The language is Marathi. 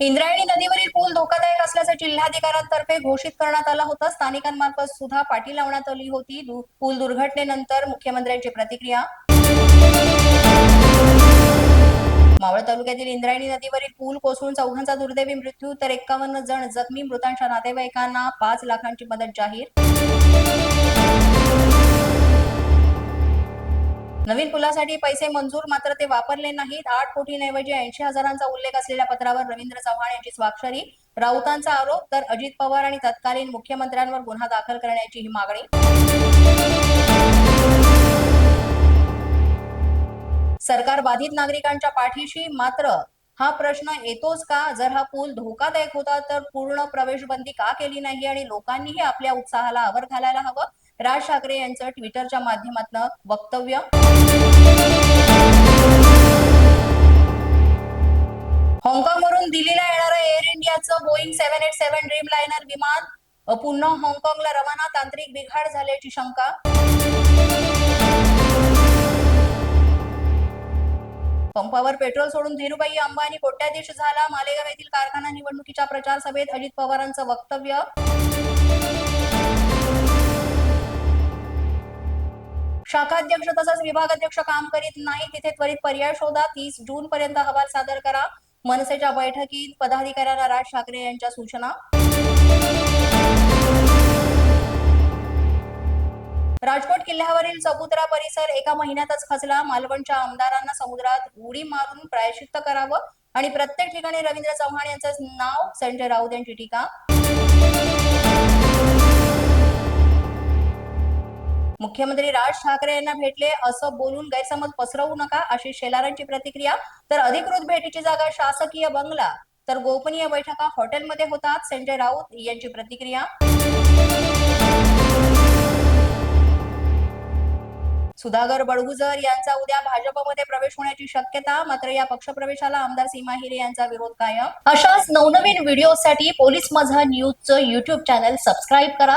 इंद्रायणी नदीवरील पूल धोकादायक असल्याचं जिल्हाधिकाऱ्यांतर्फे घोषित करण्यात आला होता. स्थानिकांमार्फत सुद्धा पाठी लावण्यात आली होती. पूल दुर्घटनेनंतर मुख्यमंत्र्यांची प्रतिक्रिया. मावळ तालुक्यातील इंद्रायणी नदीवरील पूल कोसळून चौघांचा दुर्दैवी मृत्यू तर एकावन्न जण जखमी मृतांच्या नातेवाईकांना पाच लाखांची मदत जाहीर नवीन पुलासाठी पैसे मंजूर मात्र ते वापरले नाहीत. आठ कोटींऐवजी ऐंशी हजारांचा उल्लेख असलेल्या पत्रावर रवींद्र चव्हाण यांची स्वाक्षरी राऊतांचा आरोप तर अजित पवार आणि तत्कालीन मुख्यमंत्र्यांवर गुन्हा दाखल करण्याची ही मागणी. सरकार बाधित नागरिकांच्या पाठीशी मात्र हा प्रश्न येतोच का? जर हा पूल धोकादायक होता तर पूर्ण प्रवेशबंदी का केली नाही? आणि लोकांनीही आपल्या उत्साहाला आवर घालायला हवं? राज ठाकरे यांचं ट्विटरच्या माध्यमातून वक्तव्य. हाँगकाँगवरून दिल्लीला येणारं एअर इंडियाचं Boeing seven eight seven Dreamliner विमान पुन्हा हाँगकाँगला रवाना तांत्रिक बिघाड झाल्याची शंका. पंपावर पेट्रोल सोडून धीरुभाई अंबानी कोट्याधीश झाला मालेगाव येथील कारखाना निवडणुकीच्या प्रचार सभेत अजित पवारांचं वक्तव्य. शाखाध्यक्ष तसंच विभागाध्यक्ष काम करीत नाही. तिथे त्वरित पर्याय शोधा. तीस जून पर्यंत अहवाल सादर करा. मनसेच्या बैठकीत पदाधिकाऱ्यांना राज ठाकरे यांच्या सूचना. राजकोट किल्ल्यावरील चबुतरा परिसर एका महिन्यातच खचला. मालवणच्या आमदारांना समुद्रात उडी मारून प्रायश्चित्त करावं आणि प्रत्येक ठिकाणी रवींद्र चव्हाण यांचं नाव संजय राऊत यांची टीका. मुख्यमंत्री राज ठाकरे यांना भेटले असं बोलून गैरसमज पसरवू नका अशी शेलारांची प्रतिक्रिया. तर अधिकृत भेटीची जागा शासकीय बंगला. तर गोपनीय बैठका हॉटेलमध्ये होतात. संजय राऊत यांची प्रतिक्रिया. सुधाकर बडगुजर यांचा उद्या भाजपमध्ये प्रवेश होण्याची शक्यता मात्र या पक्षप्रवेशाला आमदार सीमा हिरे यांचा विरोध कायम. अशाच नवनवीन व्हिडिओसाठी पोलीस माझा न्यूजचं युट्यूब चॅनल सबस्क्राईब करा.